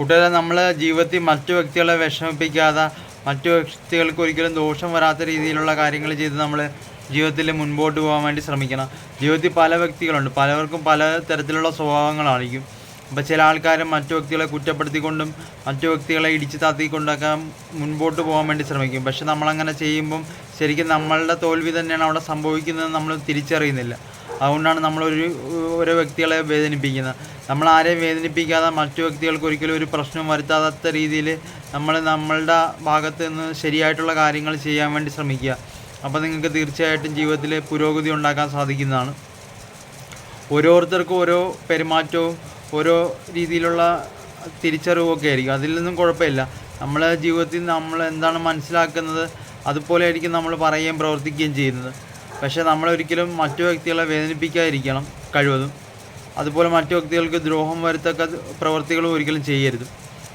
കൂട്ടുകാരെ നമ്മൾ ജീവിതത്തിൽ മറ്റു വ്യക്തികളെ വിഷമിപ്പിക്കാതെ മറ്റു വ്യക്തികൾക്ക് ഒരിക്കലും ദോഷം വരാത്ത രീതിയിലുള്ള കാര്യങ്ങൾ ചെയ്ത് നമ്മൾ ജീവിതത്തിൽ മുൻപോട്ട് പോകാൻ വേണ്ടി ശ്രമിക്കണം. ജീവിതത്തിൽ പല വ്യക്തികളുണ്ട്. പലവർക്കും പല തരത്തിലുള്ള സ്വഭാവങ്ങളായിരിക്കും. അപ്പോൾ ചില ആൾക്കാർ മറ്റു വ്യക്തികളെ കുറ്റപ്പെടുത്തിക്കൊണ്ടും മറ്റു വ്യക്തികളെ ഇടിച്ചു താത്തിക്കൊണ്ടൊക്കെ മുൻപോട്ട് പോകാൻ വേണ്ടി ശ്രമിക്കും. പക്ഷെ നമ്മളങ്ങനെ ചെയ്യുമ്പം ശരിക്കും നമ്മളുടെ തോൽവി തന്നെയാണ് അവിടെ സംഭവിക്കുന്നത് നമ്മൾ തിരിച്ചറിയുന്നില്ല. അതുകൊണ്ടാണ് നമ്മളൊരു ഓരോ വ്യക്തികളെ വേദനിപ്പിക്കുന്നത്. നമ്മൾ ആരെയും വേദനിപ്പിക്കാതെ മറ്റു വ്യക്തികൾക്ക് ഒരിക്കലും ഒരു പ്രശ്നം വരുത്താത്ത രീതിയിൽ നമ്മൾ നമ്മളുടെ ഭാഗത്ത് നിന്ന് ശരിയായിട്ടുള്ള കാര്യങ്ങൾ ചെയ്യാൻ വേണ്ടി ശ്രമിക്കുക. അപ്പോൾ നിങ്ങൾക്ക് തീർച്ചയായിട്ടും ജീവിതത്തിൽ പുരോഗതി ഉണ്ടാക്കാൻ സാധിക്കുന്നതാണ്. ഓരോരുത്തർക്കും ഓരോ പെരുമാറ്റവും ഓരോ രീതിയിലുള്ള തിരിച്ചറിവും ഒക്കെ ആയിരിക്കും. അതിൽ നിന്നും കുഴപ്പമില്ല. നമ്മളെ ജീവിതത്തിൽ നമ്മൾ എന്താണ് മനസ്സിലാക്കുന്നത് അതുപോലെ ആയിരിക്കും നമ്മൾ പറയുകയും പ്രവർത്തിക്കുകയും ചെയ്യുന്നത്. പക്ഷേ നമ്മളൊരിക്കലും മറ്റു വ്യക്തികളെ വേദനിപ്പിക്കാതിരിക്കണം കഴിവതും. അതുപോലെ മറ്റു വ്യക്തികൾക്ക് ദ്രോഹം വരുത്തക്ക പ്രവർത്തികൾ ഒരിക്കലും ചെയ്യരുത്.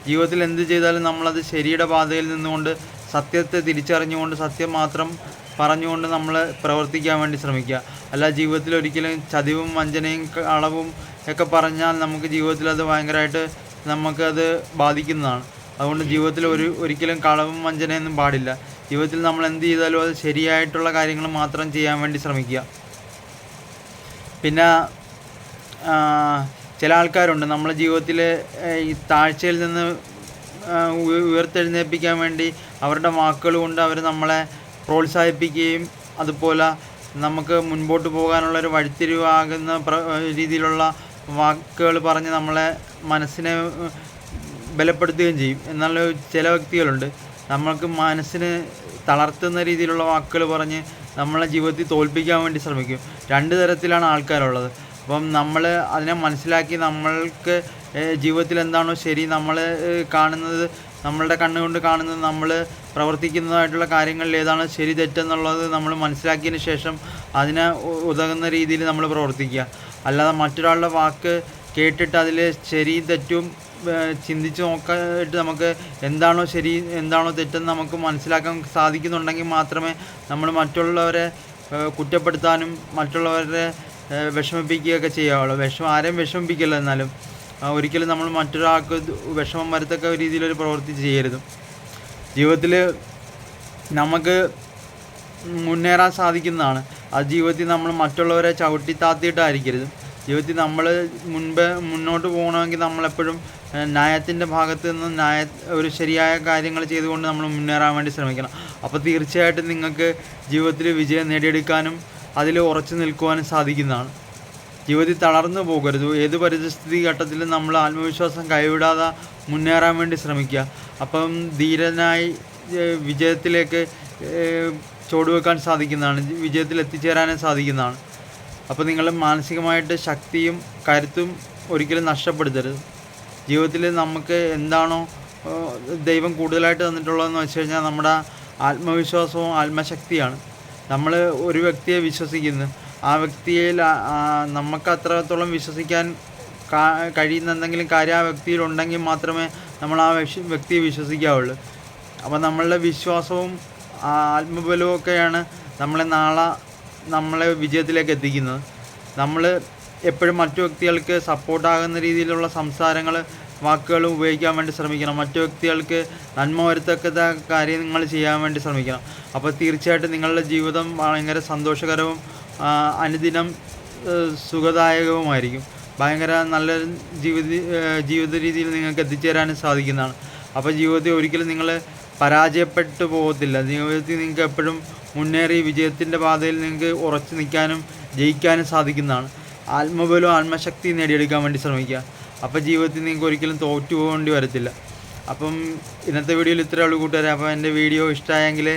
ജീവിതത്തിൽ എന്ത് ചെയ്താലും നമ്മളത് ശരിയുടെ പാതയിൽ നിന്നുകൊണ്ട് സത്യത്തെ തിരിച്ചറിഞ്ഞുകൊണ്ട് സത്യം മാത്രം പറഞ്ഞുകൊണ്ട് നമ്മൾ പ്രവർത്തിക്കാൻ വേണ്ടി ശ്രമിക്കുക. അല്ല ജീവിതത്തിൽ ഒരിക്കലും ചതിവും വഞ്ചനയും കളവും ഒക്കെ പറഞ്ഞാൽ നമുക്ക് ജീവിതത്തിൽ അത് ഭയങ്കരമായിട്ട് നമുക്കത് ബാധിക്കുന്നതാണ്. അതുകൊണ്ട് ജീവിതത്തിൽ ഒരു ഒരിക്കലും കളവും വഞ്ചനയൊന്നും പാടില്ല. ജീവിതത്തിൽ നമ്മൾ എന്ത് ചെയ്താലും അത് ശരിയായിട്ടുള്ള കാര്യങ്ങൾ മാത്രം ചെയ്യാൻ വേണ്ടി ശ്രമിക്കുക. പിന്നെ ചില ആൾക്കാരുണ്ട്. നമ്മളെ ജീവിതത്തിൽ ഈ താഴ്ചയിൽ നിന്ന് ഉയർത്തെഴുന്നേൽപ്പിക്കാൻ വേണ്ടി അവരുടെ വാക്കുകൾ കൊണ്ട് അവർ നമ്മളെ പ്രോത്സാഹിപ്പിക്കുകയും അതുപോലെ നമുക്ക് മുൻപോട്ട് പോകാനുള്ള ഒരു വഴിത്തിരിവാകുന്ന രീതിയിലുള്ള വാക്കുകൾ പറഞ്ഞ് നമ്മളെ മനസ്സിനെ ബലപ്പെടുത്തുകയും ചെയ്യും. എന്നാൽ ചില വ്യക്തികളുണ്ട്. നമ്മൾക്ക് മനസ്സിന് തളർത്തുന്ന രീതിയിലുള്ള വാക്കുകൾ പറഞ്ഞ് നമ്മളെ ജീവിതത്തിൽ തോൽപ്പിക്കാൻ വേണ്ടി ശ്രമിക്കും. രണ്ട് തരത്തിലാണ് ആൾക്കാരുള്ളത്. അപ്പം നമ്മൾ അതിനെ മനസ്സിലാക്കി നമ്മൾക്ക് ജീവിതത്തിൽ എന്താണോ ശരി നമ്മൾ കാണുന്നത് നമ്മളുടെ കണ്ണുകൊണ്ട് കാണുന്നത് നമ്മൾ പ്രവർത്തിക്കുന്നതായിട്ടുള്ള കാര്യങ്ങളിൽ ഏതാണ് ശരി തെറ്റെന്നുള്ളത് നമ്മൾ മനസ്സിലാക്കിയതിന് ശേഷം അതിനെ ഉതകുന്ന രീതിയിൽ നമ്മൾ പ്രവർത്തിക്കുക. അല്ലാതെ മറ്റൊരാളുടെ വാക്ക് കേട്ടിട്ട് അതിൽ ശരിയും തെറ്റും ചിന്തിച്ച് നോക്കാനായിട്ട് നമുക്ക് എന്താണോ ശരി എന്താണോ തെറ്റെന്ന് നമുക്ക് മനസ്സിലാക്കാൻ സാധിക്കുന്നുണ്ടെങ്കിൽ മാത്രമേ നമ്മൾ മറ്റുള്ളവരെ കുറ്റപ്പെടുത്താനും മറ്റുള്ളവരെ ഏഹ്, വിഷമിപ്പിക്കുകയൊക്കെ ചെയ്യാവുള്ളൂ. വിഷമം ആരെയും വിഷമിപ്പിക്കില്ല എന്നാലും ഒരിക്കലും നമ്മൾ മറ്റൊരാൾക്ക് വിഷമം വരത്തക്ക രീതിയിലൊരു പ്രവൃത്തി ചെയ്യരുത്. ജീവിതത്തിൽ നമുക്ക് മുന്നേറാൻ സാധിക്കുന്നതാണ്. ആ ജീവിതത്തിൽ നമ്മൾ മറ്റുള്ളവരെ ചവിട്ടി താത്തിയിട്ടായിരിക്കരുത് ജീവിതത്തിൽ നമ്മൾ മുൻപ് മുന്നോട്ട് പോകണമെങ്കിൽ നമ്മളെപ്പോഴും ന്യായത്തിന്റെ ഭാഗത്ത് നിന്ന് ന്യായ ഒരു ശരിയായ കാര്യങ്ങൾ ചെയ്തുകൊണ്ട് നമ്മൾ മുന്നേറാൻ വേണ്ടി ശ്രമിക്കണം. അപ്പോൾ തീർച്ചയായിട്ടും നിങ്ങൾക്ക് ജീവിതത്തിൽ വിജയം നേടിയെടുക്കാനും അതിൽ ഉറച്ചു നിൽക്കുവാനും സാധിക്കുന്നതാണ്. ജീവിതത്തിൽ തളർന്നു പോകരുത്. ഏത് പരിസ്ഥിതി ഘട്ടത്തിലും നമ്മൾ ആത്മവിശ്വാസം കൈവിടാതെ മുന്നേറാൻ വേണ്ടി ശ്രമിക്കുക. അപ്പം ധീരനായി വിജയത്തിലേക്ക് ചുവടുവെക്കാൻ സാധിക്കുന്നതാണ്. വിജയത്തിൽ എത്തിച്ചേരാനും സാധിക്കുന്നതാണ്. അപ്പോൾ നിങ്ങൾ മാനസികമായിട്ട് ശക്തിയും കരുത്തും ഒരിക്കലും നഷ്ടപ്പെടുത്തരുത്. ജീവിതത്തിൽ നമുക്ക് എന്താണോ ദൈവം കൂടുതലായിട്ട് തന്നിട്ടുള്ളതെന്ന് വെച്ച് കഴിഞ്ഞാൽ നമ്മുടെ ആത്മവിശ്വാസവും ആത്മശക്തിയാണ്. നമ്മൾ ഒരു വ്യക്തിയെ വിശ്വസിക്കുന്നു. ആ വ്യക്തിയിൽ നമുക്ക് അത്രത്തോളം വിശ്വസിക്കാൻ കഴിയുന്ന എന്തെങ്കിലും കാര്യം ആ വ്യക്തിയിൽ ഉണ്ടെങ്കിൽ മാത്രമേ നമ്മൾ ആ വ്യക്തിയെ വിശ്വസിക്കാവുള്ളൂ. അപ്പോൾ നമ്മളുടെ വിശ്വാസവും ആത്മബലവും ഒക്കെയാണ് നമ്മളെ നാളെ നമ്മളെ വിജയത്തിലേക്ക് എത്തിക്കുന്നത്. നമ്മൾ എപ്പോഴും മറ്റു വ്യക്തികൾക്ക് സപ്പോർട്ടാകുന്ന രീതിയിലുള്ള സംസാരങ്ങൾ വാക്കുകൾ ഉപയോഗിക്കാൻ വേണ്ടി ശ്രമിക്കണം. മറ്റു വ്യക്തികൾക്ക് നന്മ വരുത്തക്കത്ത കാര്യങ്ങൾ ചെയ്യാൻ വേണ്ടി ശ്രമിക്കണം. അപ്പോൾ തീർച്ചയായിട്ടും നിങ്ങളുടെ ജീവിതം ഭയങ്കര സന്തോഷകരവും അനുദിനം സുഖദായകവുമായിരിക്കും. ഭയങ്കര നല്ല ജീവിത ജീവിത രീതിയിൽ നിങ്ങൾക്ക് എത്തിച്ചേരാനും സാധിക്കുന്നതാണ്. അപ്പോൾ ജീവിതത്തിൽ ഒരിക്കലും നിങ്ങൾ പരാജയപ്പെട്ടു പോകത്തില്ല. ജീവിതത്തിൽ നിങ്ങൾക്ക് എപ്പോഴും മുന്നേറി വിജയത്തിന്റെ പാതയിൽ നിങ്ങൾക്ക് ഉറച്ചു നിൽക്കാനും ജയിക്കാനും സാധിക്കുന്നതാണ്. ആത്മബലവും ആത്മശക്തിയും നേടിയെടുക്കാൻ വേണ്ടി ശ്രമിക്കുക. അപ്പോൾ ജീവിതത്തിൽ നിങ്ങൾക്ക് ഒരിക്കലും തോറ്റു പോകേണ്ടി വരത്തില്ല. അപ്പം ഇന്നത്തെ വീഡിയോയിൽ ഇത്രയേ ഉള്ളൂ കൂട്ടുകാരെ. അപ്പോൾ എന്റെ വീഡിയോ ഇഷ്ടമായെങ്കിൽ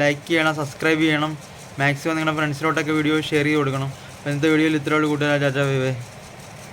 ലൈക്ക് ചെയ്യണം സബ്സ്ക്രൈബ് ചെയ്യണം. മാക്സിമം നിങ്ങളുടെ ഫ്രണ്ട്സിലോട്ടൊക്കെ വീഡിയോ ഷെയർ ചെയ്ത് കൊടുക്കണം. അപ്പോൾ ഇന്നത്തെ വീഡിയോയിൽ ഇത്രയേ ഉള്ളൂ കൂട്ടുകാരെ. ചാച്ചാ ബൈ.